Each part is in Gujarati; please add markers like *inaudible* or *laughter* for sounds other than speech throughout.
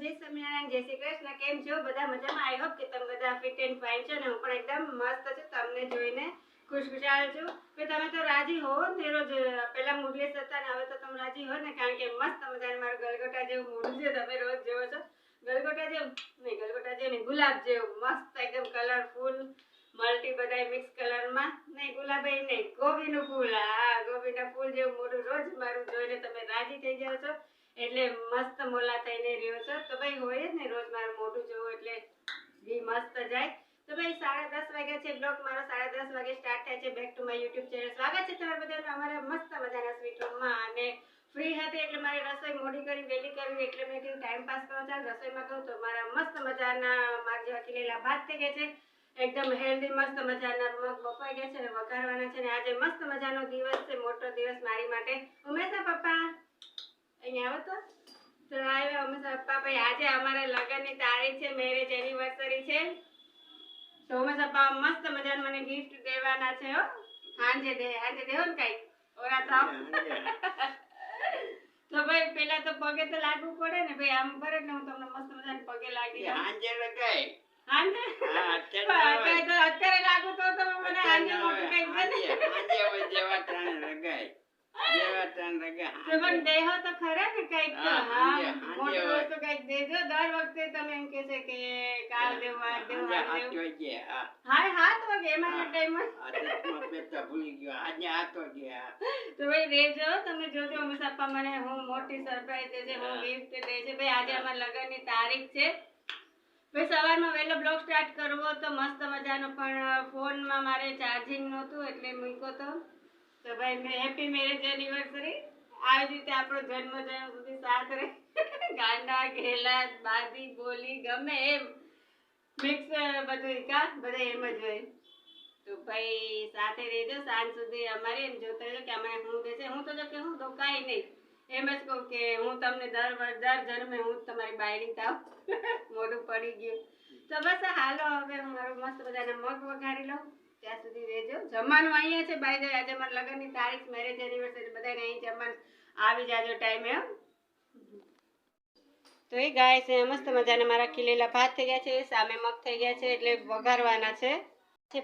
જય સ્વામિનારાયણ, જય શ્રી કૃષ્ણ, કેમ છો? બધા બધા જેવું જોવો જેવું જેવું ગુલાબ જેવું, મસ્ત એકદમ કલરફુલ મલ્ટી બધાય મિક્સ કલરમાં નહીં ગુલાબાઈ નહીં, ગોબીનું ફૂલ. હા, ગોબીના ફૂલ જેવું મોઢું રોજ મારું જોઈને તમે રાજી થઈ જાઓ છો. એટલે મસ્ત મોલા થઈને રહ્યો છો. તો ભાઈ હોય ને રોજ મારું મોઢું જોવું એટલે ઘી મસ્ત જાય. તો ભાઈ સાડા દસ વાગ્યા છે બ્લોગ મારો સાડા દસ વાગે સ્ટાર્ટ થાય છે. Back to my YouTube channel સ્વાગત છે તમારા બધાનું અમારા મસ્ત મજાના સ્વીટ રૂમમાં અને ફ્રી હતી એટલે મારે રસોઈ મોડી કરી, વહેલી કરવી એટલે મેં કીધું ટાઈમ પાસ કરો. ચાલ રસોઈમાં કહું તો મારા મસ્ત મજાના, મારા જેવા કિલેલા ભાત થઈ ગયા છે, એકદમ હેલ્ધી મસ્ત મજાના મગ બફાઈ ગયા છે અને વઘારવાના છે. ને આજે મસ્ત મજાનો દિવસ છે. મોટો દિવસ મારી માટે. ઉમેશા પપ્પા. અહીંયા આવો તો. તો આવ્યા ઉમેશા પપ્પા ભાઈ આજે અમારે લગ્નની તારીખ છે મેરેજ એનિવર્સરી છે. તો અમે સપ્પા મસ્ત મજાનું મને ગિફ્ટ દેવાના છે હો. હાંજે દે હાંજે દેવો ને કઈ. ઓરા તો *laughs* તો ભાઈ પેલા તો પગે તો લાગવું પડે ને ભાઈ આમ કરે ને હું તમને મસ્ત મજાને પગે લાગી. હાંજે લગાય. હાંજે? અત્યારે લાગુ તો તમે મને હાંજે મોટું કઈ બને. હાંજે હોય જેવા ત્રણ લગાય. દેહો તો ખરા ને કંઈક તો. હા, હા હાંજે, હાંજે મોટી હોય. વસ્તુ કંઈક દેજો. દર વખતે તમે એમ કહે છે કે કાલ દેવું આજ દેવું હાંજે દેવું. હા. હા હાથ વાગે એમાં ટાઈમ આ ચશ્મા પહેરતા ભૂલી ગયો. આજે હાથ વાગે, હા. તો ભાઈ રેજો તમે જોજો હંમેશા મને હું મોટી સરપ્રાઈઝ હું ગિફ્ટ દે છે. ભાઈ આજે અમારા લગ્નની તારીખ છે. ભાઈ સવારમાં વહેલો બ્લોગ સ્ટાર્ટ કરવો તો મસ્ત મજાનો પણ ફોનમાં મારે ચાર્જિંગ નહોતું એટલે મૂક્યો તો. તો ભાઈ, મેં હેપી મેરેજ એનિવર્સરી આવી રીતે આપણો જન્મ જન્મ સુધી સાથ રહે ગાંડા, ઘેલા બાદી બોલી, ગમે એમ. મિક્સ બધું કા? બધા એમ જ હોય. તો ભાઈ, સાથે રહેજો, સાંજ સુધી અમારે એમ જોતા રહેજો કે અમારે હું દેશે હું તો કે હું કાંઈ નહીં. એમ જ કહું કે હું તમને દર દર જન્મે હું તમારી બાયડી તાવ મોઢું પડી ગયું. તો બસ હાલો, હવે હું મારું મસ્ત બધાને મગ વઘારી લઉં. ત્યાં સુધી રહેજો. જમવાનું અહીંયા છે બાય ધ આજે મારા લગ્નની તારીખ મેરેજ એનિવર્સરી બધાને અહીં જમવાનું આવી જાજો ટાઈમે. તો એ ગાય છે મસ્ત મજાના મારા ખીલેલા ભાત થઈ ગયા છે, સામે મગ થઈ ગયા છે, એટલે વઘારવાના છે.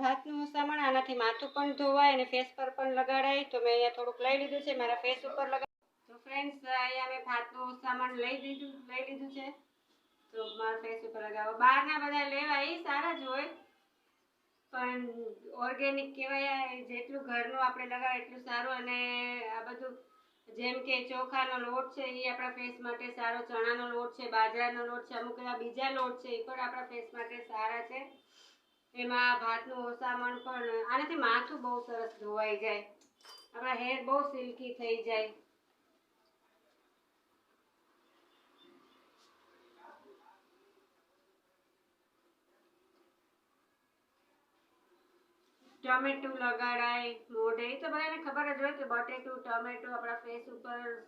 ભાતનું સામાન, આનાથી માથું પણ ધોવાય અને ફેસ પર પણ લગાડાય. તો મેં અહીંયા થોડુંક લઈ લીધું છે, મારા ફેસ ઉપર લગાડ તો ફ્રેન્ડ્સ અહીંયા મેં ભાતનું સામાન લઈ લીધું લઈ લીધું છે. તો મારા ફેસ ઉપર લગાવો. બહારના બધા લેવા એ સારા જ હોય. પણ ઓર્ગેનિક કહેવાય, જેટલું ઘરનું આપણે લગાવે એટલું સારું. અને આ બધું જેમ કે ચોખાનો લોટ છે એ આપણા ફેસ માટે સારો. ચણાનો લોટ છે, બાજરાનો લોટ છે, અમુક એવા બીજા લોટ છે એ પણ આપણા ફેસ માટે સારા છે. એમાં ભાતનું ઓસામણ પણ, આનાથી માથું બહુ સરસ ધોવાઈ જાય. આપણા હેર બહુ સિલ્કી થઈ જાય. ટમેટું લગાડાય, મોઢે. એ તો બધાને ખબર જ હોય કે બટેટું, ટમેટું આપણા ફેસ ઉપર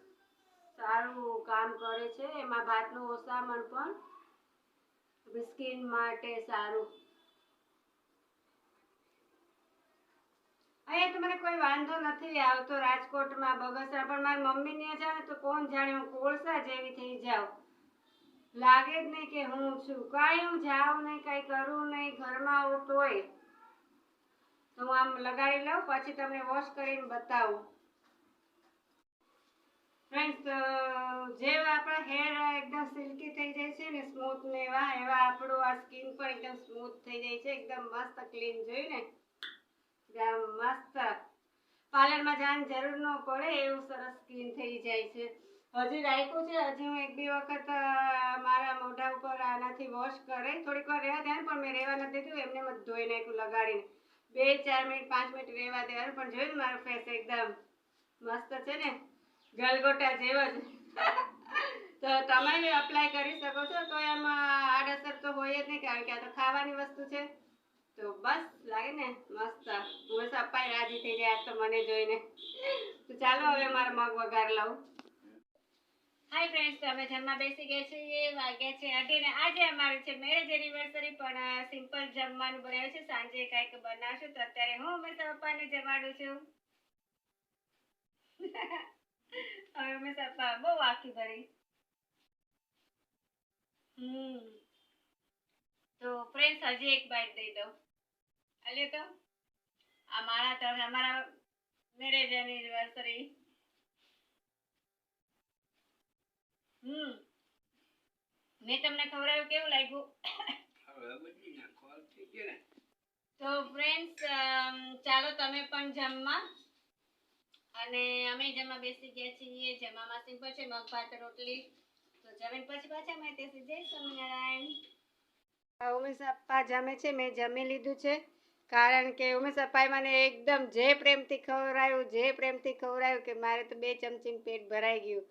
સારું કામ કરે છે. એમાં ભાતનું ઓસામણ પણ સ્કિન માટે સારું. અહીંયા તો મને કોઈ વાંધો નથી આવતો રાજકોટમાં, બગસરા. પણ મારી મમ્મી ને જાણે તો કોણ જાણે હું કોળસા જેવી થઈ જાઉં. લાગે જ નહીં કે હું છું. કાંઈ હું જાઉં નહીં, કાંઈ કરું નહીં. ઘરમાં આવું તોય તો હું આમ લગાડી લઉં, પછી તમને વોશ કરીને બતાવું. ફ્રેન્ડ્સ જે આપણા હેર એકદમ સિલ્કી થઈ જાય છે ને સ્મૂથ ને એવા એવા આપણું આ સ્કિન પણ એકદમ સ્મૂથ થઈ જાય છે, એકદમ મસ્ત ક્લીન જોયું ને? એકદમ મસ્ત. પાર્લરમાં જવાની જરૂર ન પડે, એવું સરસ સ્કિન થઈ જાય છે. હજી રાખ્યું છે, હજી હું એક બે વખત મારા મોઢા ઉપર આનાથી વોશ કરે થોડીક વાર રહેવા દે પણ મેં રહેવા નથી દીધું, એમને જ ધોઈ નાખ્યું લગાડીને. બે, ચાર મિનિટ, પાંચ મિનિટ રહેવા દેવાનું, પણ જોયું મારો ફેસ એકદમ મસ્ત છે ને? ગલગોટા જેવો જ. *laughs* તો તમે અપ્લાય કરી શકો છો. તો એમાં આડઅસર તો હોય જ નહીં, કારણ કે આ તો ખાવાની વસ્તુ છે. તો બસ, લાગે ને? મસ્ત. હું સપાઈ રાજી થઈ જાય તો મને જોઈને. તો ચાલો હવે મારા મગ વઘાર લઉં. હાય ફ્રેન્ડ્સ અમે જમવા બેસી ગયા છીએ વાગ્યા છે અઢી ને આજે અમારી છે મેરેજ એનિવર્સરી પણ સિમ્પલ જમવાનું બનાવ્યું છે. સાંજે કાંઈક બનાવશું તો અત્યારે હું હંમેશા પપ્પાને જમાડું છું. *laughs* હવે હંમેશા પપ્પા બહુ વાકી ભરી. હમ. તો ફ્રેન્ડ્સ હજી એક બાઈટ દઈ દઉં. અલ્યો તો? આ મારા તરફ અમારા મેરેજ એનિવર્સરી હમ. મેં તમને ખવડાવ્યું કેવું લાગ્યું? તો ફ્રેન્ડ્સ ચાલો તમે પણ જમવા. અને અમે જમવા બેસી ગયા છીએ જમવામાં સિમ્પલ છે મગ ભાત રોટલી. તો જમીન પછી પાછા મેં ત્યાં સુધી જય સ્વામિનારાયણ. ઉમેશ અપ્પા જમે છે મેં જમી લીધું છે. કારણ કે ઉમેશ અપ્પાએ મને એકદમ જે પ્રેમથી ખવડાવ્યું જે પ્રેમથી ખવડાવ્યું કે મારે તો બે ચમચીનું પેટ ભરાઈ ગયું.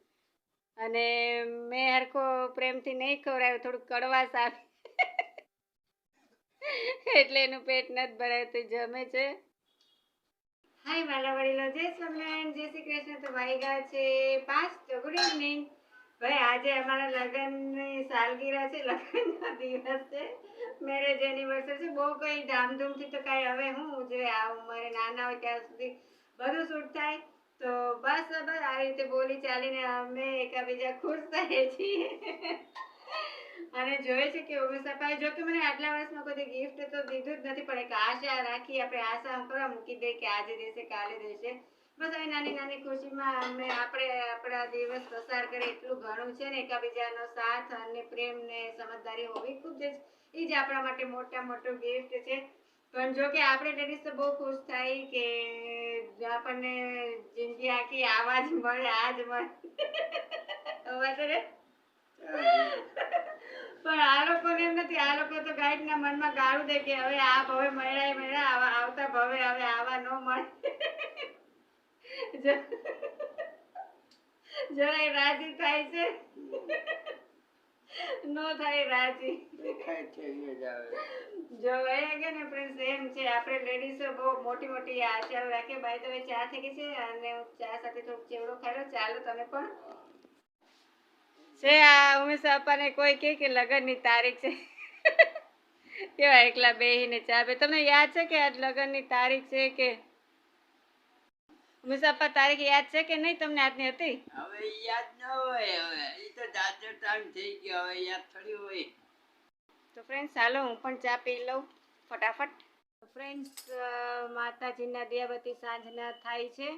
અને મેં હરખો પ્રેમથી નહીં ખવડાવ્યું, થોડુંક કડવાશ આવી. એટલે એનું પેટ નથી ભરાય, તે જમે છે. હાય વાલા વડીલો, જય સ્વામિનારાયણ, જય શ્રી કૃષ્ણ. તો વાગ્યા છે પાંચ તો ગુડ ઇવનિંગ ભાઈ, આજે અમારા લગ્નની સાલગીરા છે, લગ્નનો દિવસ છે. મેરેજ એનિવર્સરી છે. બહુ કંઈ ધામધૂમથી તો કાંઈ હવે હું ઉજવે આ ઉંમરે નાના હોય, ત્યાં સુધી બધું શૂટ થાય. તો બસ બસ, આ રીતે બોલી ચાલીને અમે એકાબીજા ખુશ થઈએ છીએ. અને જોઈએ છે કે ઉમેશ અપાએ જો કે મને આટલા વર્ષમાં કોઈ ગિફ્ટ તો દીધું જ નથી, પણ એક આશા રાખી આપણે આશા કરવા મૂકી દઈએ કે આજે દેશે, કાલે દેશે. બસ આવી નાની નાની ખુશીમાં અમે આપણે આપણા દિવસ પસાર કરીએ એટલું ઘણું છે ને, એકાબીજાનો સાથ અને પ્રેમ ને સમજદારી હોવી ખૂબ જ એ જ આપણા માટે મોટા, મોટું ગિફ્ટ છે. પણ જો કે આપણે લેડીઝ તો બહુ ખુશ થાય કે આપણને જિંદગી આખી આવા જ મળે આ જ મળે અવાજ રે. પણ આ લોકોને એમ નથી, આ લોકો તો ગાઈડના મનમાં ગાળું દે કે હવે આ ભવે, મળ્યા મળ્યા, આવા આવતા ભવે, હવે આવા ન મળે. જરાય રાજી થાય છે. નો થાય રાજી. દેખાય છે એ જ આવે. જો એ કે ને ફ્રેન્ડ એમ છે આપણે લેડીઝો બહુ મોટી મોટી આચાર રાખીએ બાય તો ચા થઈ ગઈ છે? અને હું ચા સાથે થોડુંક ચેવડો ખાડો ચાલો તમે પણ. છે આ ઉમેશ આપણને કોઈ કે કે લગ્નની તારીખ છે. *laughs* કેવા એકલા બેહીને ચા પે તમને યાદ છે કે આજ લગ્નની તારીખ છે કે અપ્પા તારીખ યાદ છે કે નહીં તમને આજની હતી? હવે યાદ ન હોય હવે. એ તો જાજો ટાઈમ થઈ ગયો. હવે યાદ થોડી હોય. તો ફ્રેન્ડ્સ હાલો હું પણ ચા પી લઉં ફટાફટ. ફ્રેન્ડ્સ માતાજીના દિયાબતી સાંજના થાય છે.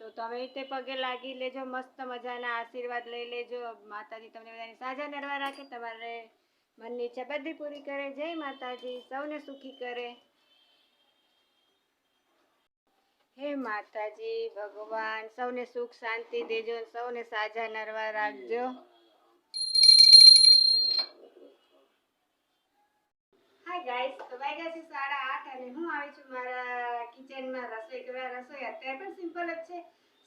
તો તમે તે પગે લાગી લેજો મસ્ત મજાના આશીર્વાદ લઈ લેજો. માતાજી તમને બધાની સાજા નરવા રાખે. તમારે મનની ઈચ્છા બધી પૂરી કરે. જય માતાજી સૌને સુખી કરે. હે માતાજી, ભગવાન. સૌને સુખ શાંતિ દેજો સૌને સાજા નરવા રાખજો. હાય ગાઈસ તો વાગ્યા છે સાડા આઠ અને હું આવી છું મારા કિચનમાં રસોઈ કરવા. રસોઈ અત્યારે પણ સિમ્પલ જ છે.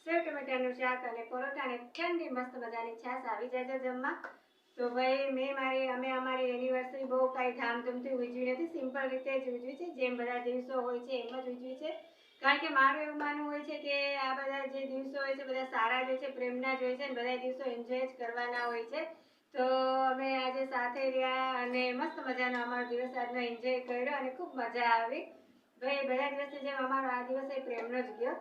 સેવ ટમેટાનું શાક અને પરોઠા અને ઠંડી મસ્ત મજાની છાશ આવી જાય જમવા. તો ભાઈ, મેં મારી અમે અમારી એનિવર્સરી બહુ કાંઈ ધામધૂમથી ઉજવી નથી. સિમ્પલ રીતે જ ઉજવી છે. જેમ બધા દિવસો હોય છે, એમ જ ઉજવી છે. કારણ કે મારું એવું માનવું હોય છે કે આ બધા જે દિવસો હોય છે, બધા સારા જ હોય છે, પ્રેમના જ હોય છે અને બધા દિવસો એન્જોય જ કરવાના હોય છે. તો અમે આજે સાથે રહ્યા અને મસ્ત મજાનો અમારો દિવસ આજનો એન્જોય કર્યો અને ખૂબ મજા આવી. ભાઈ બધા દિવસે જેમ અમારો આ દિવસ એ પ્રેમનો જ ગયો,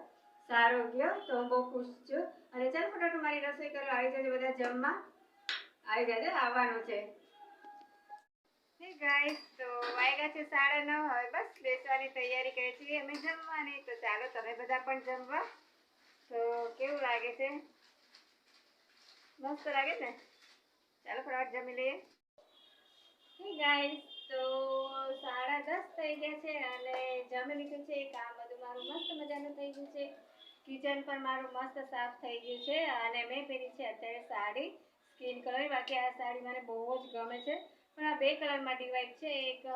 સારો ગયો, તો હું બહુ ખુશ છું. અને ચાલ ફટાફટ મારી રસોઈ કરવા આવી જજો બધા જમવા. આવી જજો, આવવાનું છે. હે ગાઈસ તો વાગ્યા છે સાડા નવ. બસ બેસવાની તૈયારી કરી છીએ. અમે જમવાની. તો ચાલો તમે બધા પણ જમવા. તો કેવું લાગે છે? મસ્ત લાગે છે? ચાલો ફટાફટ જમી લઈએ. હે ગાઈસ તો સાડા દસ થઈ ગયા છે અને જમી લીધું છે. કામ બધું મારું મસ્ત મજાનું થઈ ગયું છે. કિચન પણ મારું મસ્ત સાફ થઈ ગયું છે. અને મેં પહેરી છે અત્યારે સાડી. સ્કિન કલર બાકી આ સાડી મને બહુ જ ગમે છે. પણ આ બે કલરમાં ડિવાઈડ છે. એક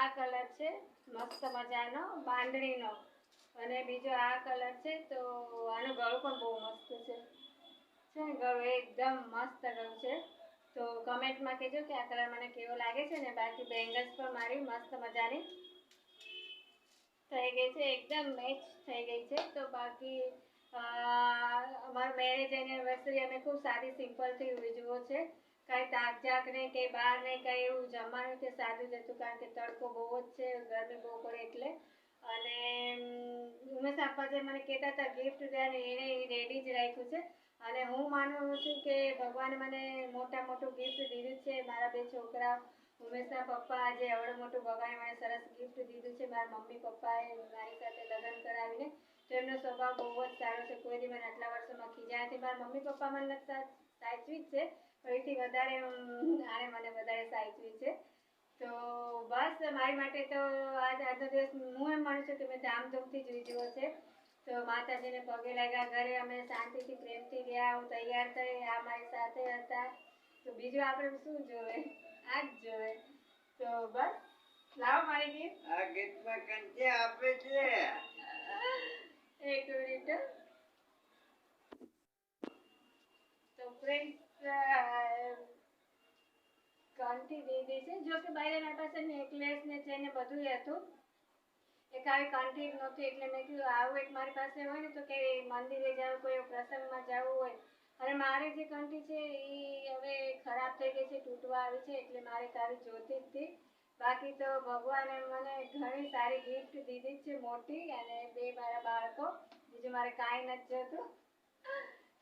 આ કલર છે, મસ્ત મજાનો, બાંધણીનો. અને બીજો આ કલર છે, તો આનું ગળું પણ બહુ મસ્ત છે. છે ને, ગળું એકદમ મસ્ત ગળું છે. તો કમેન્ટમાં કહેજો કે આ કલર મને કેવો લાગે છે ને, બાકી બેંગલ્સ પણ મારી મસ્ત મજાની થઈ ગઈ છે, એકદમ મેચ થઈ ગઈ છે. તો બાકી અમારું મેરેજ એનિવર્સરી અમે ખૂબ સારી સિમ્પલથી ઉજવો છે. કાંઈ તાક જાક નહીં કે બહાર નહીં કઈ એવું જમવાનું કે સાદું જ કારણ કે તડકો બહુ જ છે ગરમી બહુ પડે એટલે. અને ઉમ, ઉમેશ આપવા જે મને કહેતા હતા ગિફ્ટ ત્યારે એણે રેડી જ રાખ્યું છે. અને હું માનું છું કે ભગવાને મને મોટા મોટું ગિફ્ટ દીધું છે. મારા બે છોકરા ઉમેશના પપ્પા આજે એવડું મોટું ભગવાને મને સરસ ગિફ્ટ દીધું છે. મારા મમ્મી પપ્પાએ મારી સાથે લગ્ન કરાવીને. તો એમનો સ્વભાવ બહુ જ સારો છે. કોઈ દી મને આટલા વર્ષોમાં ખીજાય નથી. મારા મમ્મી પપ્પા મને સા- સાચવી જ છે. ફરીથી વધારે આને મને વધારે સાચવી છે. તો બસ મારી માટે તો આજ આજનો દિવસ હું એમ માનું છું કે મેં ધામધૂમથી જ ઉજવ્યો છે. તો માતાજીને પગે લાગ્યા ઘરે અમે શાંતિથી પ્રેમથી ગયા હું તૈયાર થઈ આ મારી સાથે હતા. તો બીજું આપણે શું જોવે? આ જ જોવે. તો બસ લાવો મારી ગીત. આ ગીતમાં કંચે આપે છે? એક મિનિટ. તો ફ્રેન્ડ્સ દીદી છે. જો કે બાયરે મારી પાસે નેકલેસ ને છે ને બધું હતું. એક આવી જ નહોતી, એટલે મેં કીધું આવું એક મારી પાસે હોય ને તો કે મંદિરે જાવ કોઈ પ્રસંગમાં જવું હોય. અને મારી જે કંઠી છે એ હવે ખરાબ થઈ ગઈ છે, તૂટવા આવી છે, એટલે મારે તારી જોતી જ હતી. બાકી તો ભગવાને મને ઘણી સારી ગિફ્ટ દીધી છે મોટી અને બે મારા બાળકો, બીજું મારે કાંઈ નથી જોતું.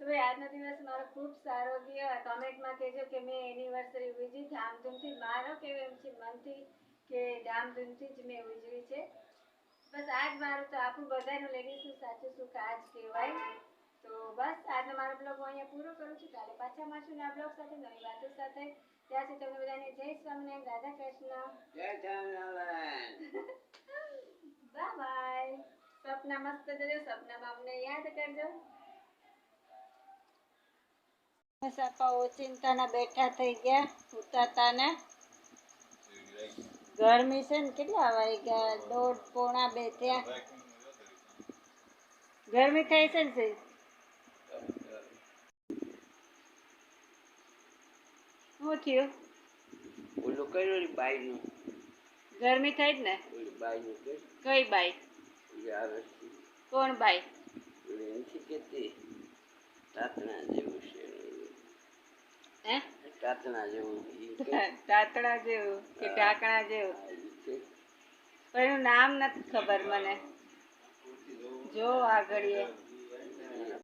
તો ભાઈ આજનો દિવસ મારો ખૂબ સારો ગયો. કોમેન્ટમાં કહેજો કે મેં એનિવર્સરી ઉજવી. ધામધૂમથી મારો કેવું એમ છે મનથી કે ધામધૂમથી જ મેં ઉજવી છે. બસ આજ મારું તો આખું બધાનું લેડીઝનું સાચું સુખ આજ કહેવાય. તો બસ આજનો મારો બ્લોગ હું અહીંયા પૂરો કરું છું. કાલે પાછા મળશું આ બ્લોગ સાથે નવી વાતો સાથે. ત્યાં સુધી તમને બધાને જય સ્વામિનારાયણ રાધા કૃષ્ણ. જય સ્વામિનારાયણ. બાય બાય સપના મસ્ત જજો સપનામાં અમને યાદ કરજો. સાપા ઓચિંતાના બેઠા થઈ ગયા ઉતાતાને ગરમી છે ને કેટલા ગયા? દોઢ પોણા બે થયા. ગરમી થાય છે ને? શું થયું? ઓલું કર્યું ઓલી બાઈનું. ગરમી થઈ જ ને? બાઈનું કઈ બાઈ? કોણ બાઈ? નથી તાતણા જેવું હે? જેવું ઈ *laughs* જેવું કે પણ એનું નામ નથી ખબર મને. જો આગળ